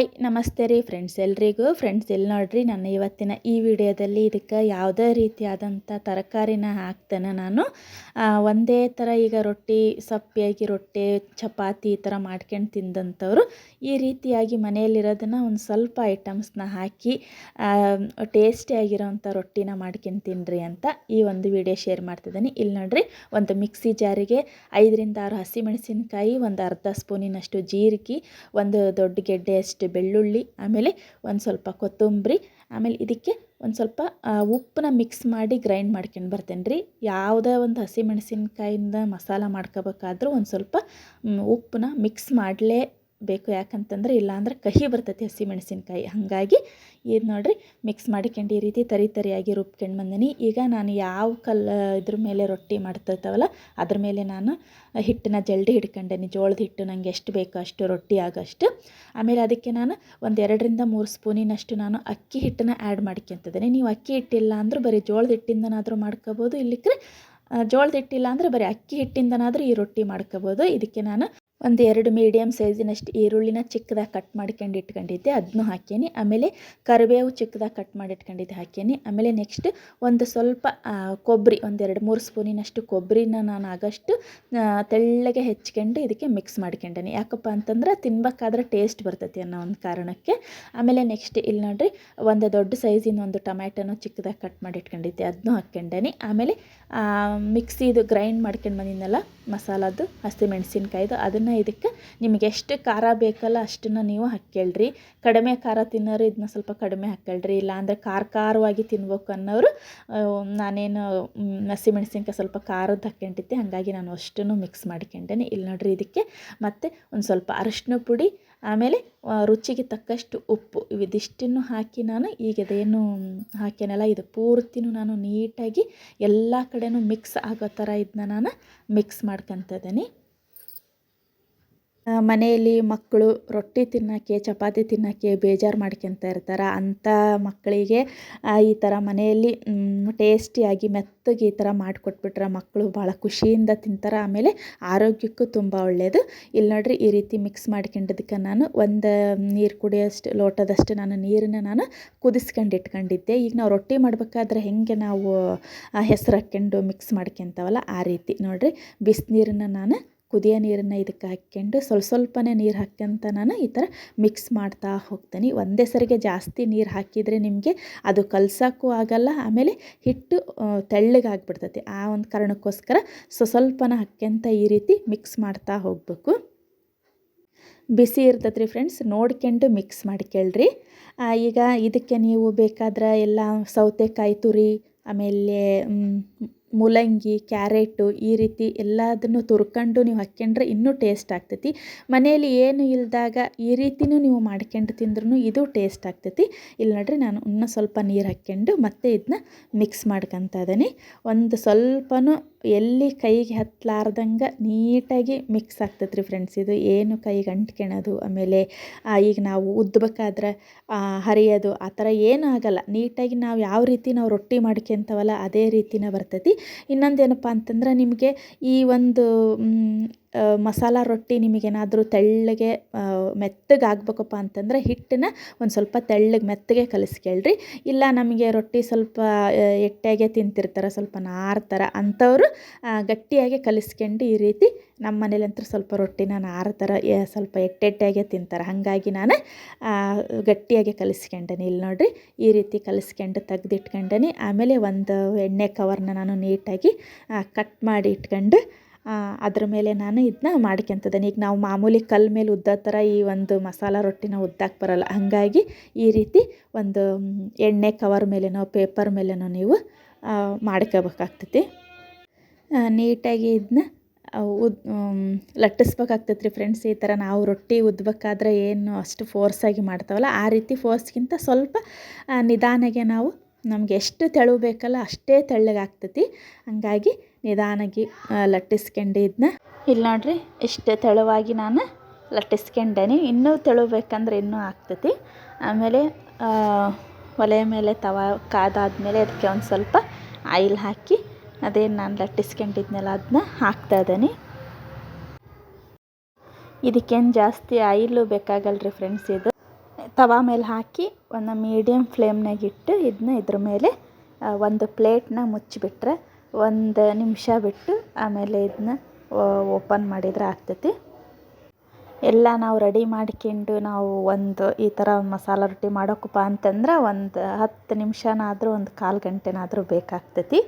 Hi, ನಮಸ್ತೆ ರೀ friends ಎಲ್ರಿಗೂ. ಫ್ರೆಂಡ್ಸ್ ಇಲ್ಲಿ ನೋಡ್ರಿ, ನನ್ನ ಇವತ್ತಿನ ಈ ವಿಡಿಯೋದಲ್ಲಿ ಇದಕ್ಕೆ ಯಾವುದೇ ರೀತಿಯಾದಂಥ ತರಕಾರಿನ ಹಾಕ್ತೇನೆ ನಾನು. ಒಂದೇ ಥರ ಈಗ ರೊಟ್ಟಿ, ಸಪ್ಪೆಯಾಗಿ ರೊಟ್ಟಿ, ಚಪಾತಿ ಈ ಥರ ಮಾಡ್ಕೊಂಡು ತಿಂದಂಥವ್ರು ಈ ರೀತಿಯಾಗಿ ಮನೆಯಲ್ಲಿರೋದನ್ನು ಒಂದು ಸ್ವಲ್ಪ ಐಟಮ್ಸ್ನ ಹಾಕಿ ಟೇಸ್ಟಿಯಾಗಿರೋವಂಥ ರೊಟ್ಟಿನ ಮಾಡ್ಕೊಂಡು ತಿನ್ನಿರಿ ಅಂತ ಈ ಒಂದು ವಿಡಿಯೋ ಶೇರ್ ಮಾಡ್ತಿದ್ದೀನಿ. ಇಲ್ಲಿ ನೋಡ್ರಿ, ಒಂದು ಮಿಕ್ಸಿ ಜಾರಿಗೆ ಐದರಿಂದ ಆರು ಹಸಿಮೆಣಸಿನಕಾಯಿ, ಒಂದು ಅರ್ಧ ಸ್ಪೂನಿನಷ್ಟು ಜೀರಿಗೆ, ಒಂದು ದೊಡ್ಡ ಗೆಡ್ಡೆಯಷ್ಟು ಬೆಳ್ಳುಳ್ಳಿ, ಆಮೇಲೆ ಒಂದು ಸ್ವಲ್ಪ ಕೊತ್ತಂಬರಿ, ಆಮೇಲೆ ಇದಕ್ಕೆ ಒಂದು ಸ್ವಲ್ಪ ಉಪ್ಪನ್ನ ಮಿಕ್ಸ್ ಮಾಡಿ ಗ್ರೈಂಡ್ ಮಾಡ್ಕೊಂಡು ಬರ್ತೇನೆ ರೀ. ಯಾವುದೇ ಒಂದು ಹಸಿಮೆಣಸಿನ್ಕಾಯಿಂದ ಮಸಾಲ ಮಾಡ್ಕೋಬೇಕಾದ್ರೂ ಒಂದು ಸ್ವಲ್ಪ ಉಪ್ಪನ್ನ ಮಿಕ್ಸ್ ಮಾಡಲೇ ಬೇಕು ಯಾಕಂತಂದ್ರೆ ಇಲ್ಲಾಂದ್ರೆ ಕಹಿ ಬರ್ತೈತಿ ಹಸಿಮೆಣಸಿನ್ಕಾಯಿ ಹಾಗಾಗಿ ಇದು ನೋಡ್ರಿ ಮಿಕ್ಸ್ ಮಾಡ್ಕೊಂಡು ಈ ರೀತಿ ತರಿ ತರಿಯಾಗಿ ರುಬ್ಕೊಂಡು ಬಂದಿನಿ. ಈಗ ನಾನು ಯಾವ ಕಲ್ಲ ಇದ್ರ ಮೇಲೆ ರೊಟ್ಟಿ ಮಾಡ್ತಿರ್ತಾವಲ್ಲ ಅದ್ರ ಮೇಲೆ ನಾನು ಹಿಟ್ಟನ್ನ ಜಲ್ಡಿ ಹಿಡ್ಕೊಂಡೇನಿ. ಜೋಳದ ಹಿಟ್ಟು ನನಗೆ ಎಷ್ಟು ಬೇಕೋ ಅಷ್ಟು, ರೊಟ್ಟಿ ಆಗೋಷ್ಟು. ಆಮೇಲೆ ಅದಕ್ಕೆ ನಾನು ಒಂದು ಎರಡರಿಂದ ಮೂರು ಸ್ಪೂನಿನಷ್ಟು ನಾನು ಅಕ್ಕಿ ಹಿಟ್ಟನ್ನ ಆ್ಯಡ್ ಮಾಡ್ಕೊತಿದ್ದೀನಿ ನೀವು ಅಕ್ಕಿ ಹಿಟ್ಟಿಲ್ಲ ಅಂದ್ರೆ ಬರೀ ಜೋಳದ ಹಿಟ್ಟಿಂದನಾದರೂ ಮಾಡ್ಕೋಬೋದು. ಇಲ್ಲಿಕ್ರೆ ಜೋಳದ ಹಿಟ್ಟಿಲ್ಲ ಅಂದರೆ ಬರೀ ಅಕ್ಕಿ ಹಿಟ್ಟಿಂದನಾದರೂ ಈ ರೊಟ್ಟಿ ಮಾಡ್ಕೋಬೋದು. ಇದಕ್ಕೆ ನಾನು ಒಂದು ಎರಡು ಮೀಡಿಯಮ್ ಸೈಜಿನಷ್ಟು ಈರುಳ್ಳಿನ ಚಿಕ್ಕದಾಗಿ ಕಟ್ ಮಾಡ್ಕೊಂಡು ಇಟ್ಕೊಂಡಿದ್ದೆ. ಅದನ್ನು ಹಾಕೇನಿ ಆಮೇಲೆ ಕರಿಬೇವು ಚಿಕ್ಕದಾಗಿ ಕಟ್ ಮಾಡಿ ಇಟ್ಕೊಂಡಿದ್ದೆ ಹಾಕೇನಿ ಆಮೇಲೆ ನೆಕ್ಸ್ಟ್ ಒಂದು ಸ್ವಲ್ಪ ಕೊಬ್ಬರಿ ಒಂದು ಎರಡು ಮೂರು ಸ್ಪೂನಿನಷ್ಟು ಕೊಬ್ಬರಿನ ನಾನು ಆಗಷ್ಟು ತೆಳ್ಳಗೆ ಹೆಚ್ಕೊಂಡು ಇದಕ್ಕೆ ಮಿಕ್ಸ್ ಮಾಡ್ಕೊಂಡೇನಿ. ಯಾಕಪ್ಪ ಅಂತಂದ್ರೆ ತಿನ್ಬೇಕಾದ್ರೆ ಟೇಸ್ಟ್ ಬರ್ತೈತಿ ಅನ್ನೋ ಒಂದು ಕಾರಣಕ್ಕೆ. ಆಮೇಲೆ ನೆಕ್ಸ್ಟ್ ಇಲ್ಲಿ ನೋಡ್ರಿ, ಒಂದು ದೊಡ್ಡ ಸೈಜಿನ ಒಂದು ಟೊಮ್ಯಾಟೊನ ಚಿಕ್ಕದಾಗಿ ಕಟ್ ಮಾಡಿ ಇಟ್ಕೊಂಡಿದ್ದೆ. ಅದನ್ನು ಹಾಕ್ಕೊಂಡೇನಿ. ಆಮೇಲೆ ಮಿಕ್ಸಿದು ಗ್ರೈಂಡ್ ಮಾಡ್ಕೊಂಡು ಬಂದಿದ್ದೆನಲ್ಲ ಮಸಾಲದ್ದು ಹಸಿಮೆಣಸಿನ್ಕಾಯ್ದು ಅದನ್ನು ಇದಕ್ಕೆ. ನಿಮಗೆ ಎಷ್ಟು ಖಾರ ಬೇಕಲ್ಲ ಅಷ್ಟನ್ನು ನೀವು ಹಾಕ್ಕೊಳ್ರಿ. ಕಡಿಮೆ ಖಾರ ತಿನ್ನೋರು ಇದನ್ನ ಸ್ವಲ್ಪ ಕಡಿಮೆ ಹಾಕ್ಕೊಳ್ರಿ. ಇಲ್ಲಾಂದರೆ ಖಾರ ಖಾರವಾಗಿ ತಿನ್ಬೇಕು ಅನ್ನೋರು ನಾನೇನು ಹಸಿಮೆಣಸಿನ್ಕಾಯಿ ಸ್ವಲ್ಪ ಖಾರದ್ದು ಹಾಕ್ಕೊಂಡಿದ್ದೆ. ಹಾಗಾಗಿ ನಾನು ಅಷ್ಟನ್ನು ಮಿಕ್ಸ್ ಮಾಡ್ಕೊಂಡೇನೆ. ಇಲ್ಲಿ ನೋಡ್ರಿ ಇದಕ್ಕೆ ಮತ್ತು ಒಂದು ಸ್ವಲ್ಪ ಅರಶಿನ ಪುಡಿ, ಆಮೇಲೆ ರುಚಿಗೆ ತಕ್ಕಷ್ಟು ಉಪ್ಪು. ಇವಿದಿಷ್ಟನ್ನು ಹಾಕಿ ನಾನು ಈಗ ಇದೇನು ಹಾಕ್ಯಾನಲ್ಲ, ಇದು ಪೂರ್ತಿನೂ ನಾನು ನೀಟಾಗಿ ಎಲ್ಲ ಕಡೆನೂ ಮಿಕ್ಸ್ ಆಗೋ ಥರ ಇದನ್ನ ನಾನು ಮಿಕ್ಸ್ ಮಾಡ್ಕೊತಿದ್ದೀನಿ ಮನೆಯಲ್ಲಿ ಮಕ್ಕಳು ರೊಟ್ಟಿ ತಿನ್ನೋಕ್ಕೆ, ಚಪಾತಿ ತಿನ್ನೋಕ್ಕೆ ಬೇಜಾರು ಮಾಡ್ಕೊತ ಇರ್ತಾರೆ. ಅಂಥ ಮಕ್ಕಳಿಗೆ ಈ ಥರ ಮನೆಯಲ್ಲಿ ಟೇಸ್ಟಿಯಾಗಿ ಮೆತ್ತಗೆ ಈ ಥರ ಮಾಡಿಕೊಟ್ಬಿಟ್ರೆ ಮಕ್ಕಳು ಭಾಳ ಖುಷಿಯಿಂದ ತಿಂತಾರೆ. ಆಮೇಲೆ ಆರೋಗ್ಯಕ್ಕೂ ತುಂಬ ಒಳ್ಳೆಯದು ಇಲ್ಲಿ ನೋಡ್ರಿ, ಈ ರೀತಿ ಮಿಕ್ಸ್ ಮಾಡ್ಕೊಂಡಿದ್ದಕ್ಕೆ ನಾನು ಒಂದು ನೀರು ಕುಡಿಯೋಷ್ಟು, ಲೋಟದಷ್ಟು ನಾನು ನೀರನ್ನ ನಾನು ಕುದಿಸ್ಕೊಂಡು ಇಟ್ಕೊಂಡಿದ್ದೆ. ಈಗ ನಾವು ರೊಟ್ಟಿ ಮಾಡಬೇಕಾದ್ರೆ ಹೆಂಗೆ ನಾವು ಹೆಸರು ಹಾಕ್ಕೊಂಡು ಮಿಕ್ಸ್ ಮಾಡ್ಕೊತಾವಲ್ಲ ಆ ರೀತಿ. ನೋಡ್ರಿ ಬಿಸಿನೀರನ್ನ ನಾನು ಕುದಿಯೋ ನೀರನ್ನು ಇದಕ್ಕೆ ಹಾಕ್ಕೊಂಡು ಸ್ವಲ್ಪ ಸ್ವಲ್ಪನೇ ನೀರು ಹಾಕ್ಕೊಂತ ನಾನು ಈ ಥರ ಮಿಕ್ಸ್ ಮಾಡ್ತಾ ಹೋಗ್ತೀನಿ. ಒಂದೇ ಸರಿಗೆ ಜಾಸ್ತಿ ನೀರು ಹಾಕಿದರೆ ನಿಮಗೆ ಅದು ಕಲ್ಸೋಕ್ಕೂ ಆಗಲ್ಲ, ಆಮೇಲೆ ಹಿಟ್ಟು ತೆಳ್ಳಗಾಗ್ಬಿಡ್ತೈತಿ ಆ ಒಂದು ಕಾರಣಕ್ಕೋಸ್ಕರ ಸೊ, ಸ್ವಲ್ಪನ ಹಾಕ್ಕೊಂತ ಈ ರೀತಿ ಮಿಕ್ಸ್ ಮಾಡ್ತಾ ಹೋಗಬೇಕು. ಬಿಸಿ ಇರ್ತೈತೆ ಫ್ರೆಂಡ್ಸ್ ನೋಡ್ಕೊಂಡು ಮಿಕ್ಸ್ ಮಾಡ್ಕೊಳ್ರಿ ಈಗ ಇದಕ್ಕೆ ನೀವು ಬೇಕಾದ್ರೆ ಎಲ್ಲ ಸೌತೆಕಾಯಿ ತುರಿ, ಆಮೇಲೆ ಮೂಲಂಗಿ, ಕ್ಯಾರೆಟು ಈ ರೀತಿ ಎಲ್ಲದನ್ನು ತುರ್ಕೊಂಡು ನೀವು ಹಾಕ್ಕೊಂಡ್ರೆ ಇನ್ನೂ ಟೇಸ್ಟ್ ಆಗ್ತೈತಿ. ಮನೆಯಲ್ಲಿ ಏನು ಇಲ್ಲದಾಗ ಈ ರೀತಿನೂ ನೀವು ಮಾಡ್ಕೊಂಡು ತಿಂದ್ರೂ ಇದು ಟೇಸ್ಟ್ ಆಗ್ತೈತಿ. ಇಲ್ಲಿ ನೋಡ್ರಿ ನಾನು ಇನ್ನೂ ಸ್ವಲ್ಪ ನೀರು ಹಾಕ್ಕೊಂಡು ಮತ್ತೆ ಇದನ್ನ ಮಿಕ್ಸ್ ಮಾಡ್ಕೊತ ಇದ್ದೀನಿ. ಒಂದು ಸ್ವಲ್ಪನೂ ಎಲ್ಲಿ ಕೈಗೆ ಹತ್ತಲಾರ್ದಂಗೆ ನೀಟಾಗಿ ಮಿಕ್ಸ್ ಆಗ್ತೈತೆ ರೀ ಫ್ರೆಂಡ್ಸ್ ಇದು ಏನು ಕೈಗೆ ಅಂಟ್ಕೊಳೋದು ಆಮೇಲೆ ಈಗ ನಾವು ಉದ್ಬೇಕಾದ್ರೆ ಆ, ಹರಿಯೋದು ಆ ಥರ ಏನೂ ಆಗಲ್ಲ. ನೀಟಾಗಿ ನಾವು ಯಾವ ರೀತಿ ನಾವು ರೊಟ್ಟಿ ಮಾಡ್ಕೊಂತವಲ್ಲ ಅದೇ ರೀತಿನೇ ಬರ್ತೈತಿ. ಇನ್ನೊಂದೇನಪ್ಪ ಅಂತಂದ್ರೆ ನಿಮಗೆ ಈ ಒಂದು ಮಸಾಲ ರೊಟ್ಟಿ ನಿಮಗೇನಾದರೂ ತೆಳ್ಳಗೆ ಮೆತ್ತಗೆ ಆಗಬೇಕಪ್ಪ ಅಂತಂದ್ರೆ ಹಿಟ್ಟನ್ನ ಒಂದು ಸ್ವಲ್ಪ ತೆಳ್ಳಗೆ ಮೆತ್ತಗೆ ಕಲಿಸ್ಕೊಳ್ರಿ. ಇಲ್ಲ ನಮಗೆ ರೊಟ್ಟಿ ಸ್ವಲ್ಪ ಎಟ್ಟೆಗೆ ತಿಂತಿರ್ತಾರೆ, ಸ್ವಲ್ಪ ನಾರ್ತಾರೆ ಅಂಥವ್ರು ಗಟ್ಟಿಯಾಗಿ ಕಲಿಸ್ಕೊಂಡು ಈ ರೀತಿ ನಮ್ಮ ಮನೇಲಂತೂ ಸ್ವಲ್ಪ ರೊಟ್ಟಿನ ನಾರ್ತಾರ ಸ್ವಲ್ಪ ಎಟ್ಟೆಟ್ಟೆಗೆ ತಿಂತಾರೆ. ಹಾಗಾಗಿ ನಾನು ಗಟ್ಟಿಯಾಗಿ ಕಲಿಸ್ಕೊಂಡೇನಿ ಇಲ್ಲಿ ನೋಡಿರಿ. ಈ ರೀತಿ ಕಲಿಸ್ಕೊಂಡು ತೆಗೆದಿಟ್ಕೊಂಡೇನಿ. ಆಮೇಲೆ ಒಂದು ಎಣ್ಣೆ ಕವರ್ನ ನಾನು ನೀಟಾಗಿ ಕಟ್ ಮಾಡಿ ಇಟ್ಕೊಂಡು ಅದ್ರ ಮೇಲೆ ನಾನು ಇದನ್ನ ಮಾಡ್ಕೊತಿದ್ದೇನೆ. ಈಗ ನಾವು ಮಾಮೂಲಿ ಕಲ್ಲ ಮೇಲೆ ಉದ್ದೋ ಥರ ಈ ಒಂದು ಮಸಾಲ ರೊಟ್ಟಿನ ಉದ್ದಕ್ಕೆ ಬರಲ್ಲ. ಹಾಗಾಗಿ ಈ ರೀತಿ ಒಂದು ಎಣ್ಣೆ ಕವರ್ ಮೇಲೆನೋ, ಪೇಪರ್ ಮೇಲೆನೋ ನೀವು ಮಾಡ್ಕೋಬೇಕಾಗ್ತೈತಿ. ನೀಟಾಗಿ ಇದನ್ನ ಉದ್ ಲಟ್ಟಿಸ್ಬೇಕಾಗ್ತೈತೆ ರೀ ಫ್ರೆಂಡ್ಸ್. ಈ ಥರ ನಾವು ರೊಟ್ಟಿ ಉದ್ಬೇಕಾದ್ರೆ ಏನು ಅಷ್ಟು ಫೋರ್ಸಾಗಿ ಮಾಡ್ತಾವಲ್ಲ, ಆ ರೀತಿ ಫೋರ್ಸ್ಗಿಂತ ಸ್ವಲ್ಪ ನಿಧಾನಾಗೆ ನಾವು ನಮಗೆ ಎಷ್ಟು ತೆಳು ಬೇಕಲ್ಲ ಅಷ್ಟೇ ತೆಳ್ಳಗಾಗ್ತೈತಿ. ಹಂಗಾಗಿ ನಿಧಾನಾಗಿ ಲಟ್ಟಿಸ್ಕೊಂಡು ಇದನ್ನ ಇಲ್ಲಿ ನೋಡ್ರಿ, ಇಷ್ಟು ತೆಳುವಾಗಿ ನಾನು ಲಟ್ಟಿಸ್ಕೊಂಡೇನಿ ಇನ್ನೂ ತೆಳುಬೇಕಂದ್ರೆ ಇನ್ನೂ ಆಗ್ತೈತಿ. ಆಮೇಲೆ ಒಲೆ ಮೇಲೆ ತವ ಕಾದಾದ್ಮೇಲೆ ಅದಕ್ಕೆ ಒಂದು ಸ್ವಲ್ಪ ಆಯಿಲ್ ಹಾಕಿ ಅದೇನು ನಾನು ಲಟ್ಟಿಸ್ಕೊಂಡಿದ್ನಲ್ಲ ಅದನ್ನ ಹಾಕ್ತಾ ಇದ್ದೀನಿ. ಇದಕ್ಕೇನು ಜಾಸ್ತಿ ಆಯಿಲು ಬೇಕಾಗಲ್ಲ ರೀ ಫ್ರೆಂಡ್ಸ್ ಇದು. ತವಾ ಮೇಲೆ ಹಾಕಿ ಒಂದು ಮೀಡಿಯಮ್ ಫ್ಲೇಮ್ನಾಗಿಟ್ಟು ಇದನ್ನ ಇದ್ರ ಮೇಲೆ ಒಂದು ಪ್ಲೇಟ್ನ ಮುಚ್ಚಿಬಿಟ್ರೆ ಒಂದು ನಿಮಿಷ ಬಿಟ್ಟು ಆಮೇಲೆ ಇದನ್ನ ಓಪನ್ ಮಾಡಿದ್ರೆ ಆಗ್ತೈತಿ. ಎಲ್ಲ ನಾವು ರೆಡಿ ಮಾಡ್ಕೊಂಡು ನಾವು ಒಂದು ಈ ಥರ ಮಸಾಲ ರೊಟ್ಟಿ ಮಾಡೋಕಪ್ಪ ಅಂತಂದ್ರೆ ಒಂದು ಹತ್ತು ನಿಮಿಷನಾದರೂ ಒಂದು ಕಾಲು ಗಂಟೆನಾದರೂ ಬೇಕಾಗ್ತೈತಿ.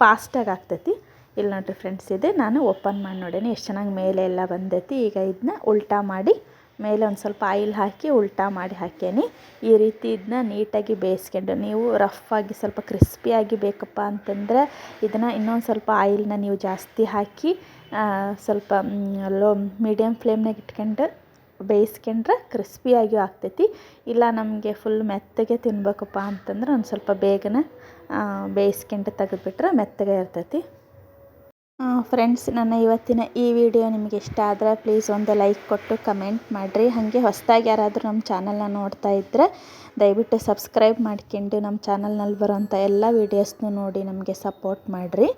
ಫಾಸ್ಟಾಗಿ ಆಗ್ತೈತಿ. ಇಲ್ಲಿ ನೋಡಿರಿ ಫ್ರೆಂಡ್ಸ್ ಇದೆ ನಾನು ಓಪನ್ ಮಾಡಿ ನೋಡೇನಿ. ಎಷ್ಟು ಚೆನ್ನಾಗಿ ಮೇಲೆ ಎಲ್ಲ ಬಂದೈತಿ. ಈಗ ಇದನ್ನ ಉಲ್ಟಾ ಮಾಡಿ ಮೇಲೆ ಒಂದು ಸ್ವಲ್ಪ ಆಯಿಲ್ ಹಾಕಿ ಉಲ್ಟಾ ಮಾಡಿ ಹಾಕೇನಿ ಈ ರೀತಿ ಇದನ್ನ ನೀಟಾಗಿ ಬೇಯಿಸ್ಕೊಂಡು, ನೀವು ರಫ್ ಆಗಿ ಸ್ವಲ್ಪ ಕ್ರಿಸ್ಪಿಯಾಗಿ ಬೇಕಪ್ಪ ಅಂತಂದ್ರೆ ಇದನ್ನು ಇನ್ನೊಂದು ಸ್ವಲ್ಪ ಆಯಿಲ್ನ ನೀವು ಜಾಸ್ತಿ ಹಾಕಿ ಸ್ವಲ್ಪ ಲೋ ಮೀಡಿಯಮ್ ಫ್ಲೇಮ್ನಾಗ ಇಟ್ಕೊಂಡು ಬೇಯಿಸ್ಕೊಂಡ್ರೆ ಕ್ರಿಸ್ಪಿಯಾಗಿಯೂ ಆಗ್ತೈತಿ. ಇಲ್ಲ ನಮಗೆ ಫುಲ್ ಮೆತ್ತಗೆ ತಿನ್ಬೇಕಪ್ಪ ಅಂತಂದ್ರೆ ಒಂದು ಸ್ವಲ್ಪ ಬೇಗನೆ ಬೇಯಿಸ್ಕೊಂಡು ತೆಗೆದುಬಿಟ್ರೆ ಮೆತ್ತಗೆ ಇರ್ತೈತಿ. ಫ್ರೆಂಡ್ಸ್ ನನ್ನ ಇವತ್ತಿನ ಈ ವಿಡಿಯೋ ನಿಮಗೆ ಇಷ್ಟ ಆದರೆ ಪ್ಲೀಸ್ ಒಂದು ಲೈಕ್ ಕೊಟ್ಟು ಕಮೆಂಟ್ ಮಾಡಿರಿ. ಹಾಗೆ ಹೊಸದಾಗಿ ಯಾರಾದರೂ ನಮ್ಮ ಚಾನಲ್ನ ನೋಡ್ತಾ ಇದ್ದರೆ ದಯವಿಟ್ಟು ಸಬ್ಸ್ಕ್ರೈಬ್ ಮಾಡ್ಕೊಂಡು ನಮ್ಮ ಚಾನಲ್ನಲ್ಲಿ ಬರೋಂಥ ಎಲ್ಲ ವೀಡಿಯೋಸ್ನು ನೋಡಿ ನಮಗೆ ಸಪೋರ್ಟ್ ಮಾಡಿರಿ.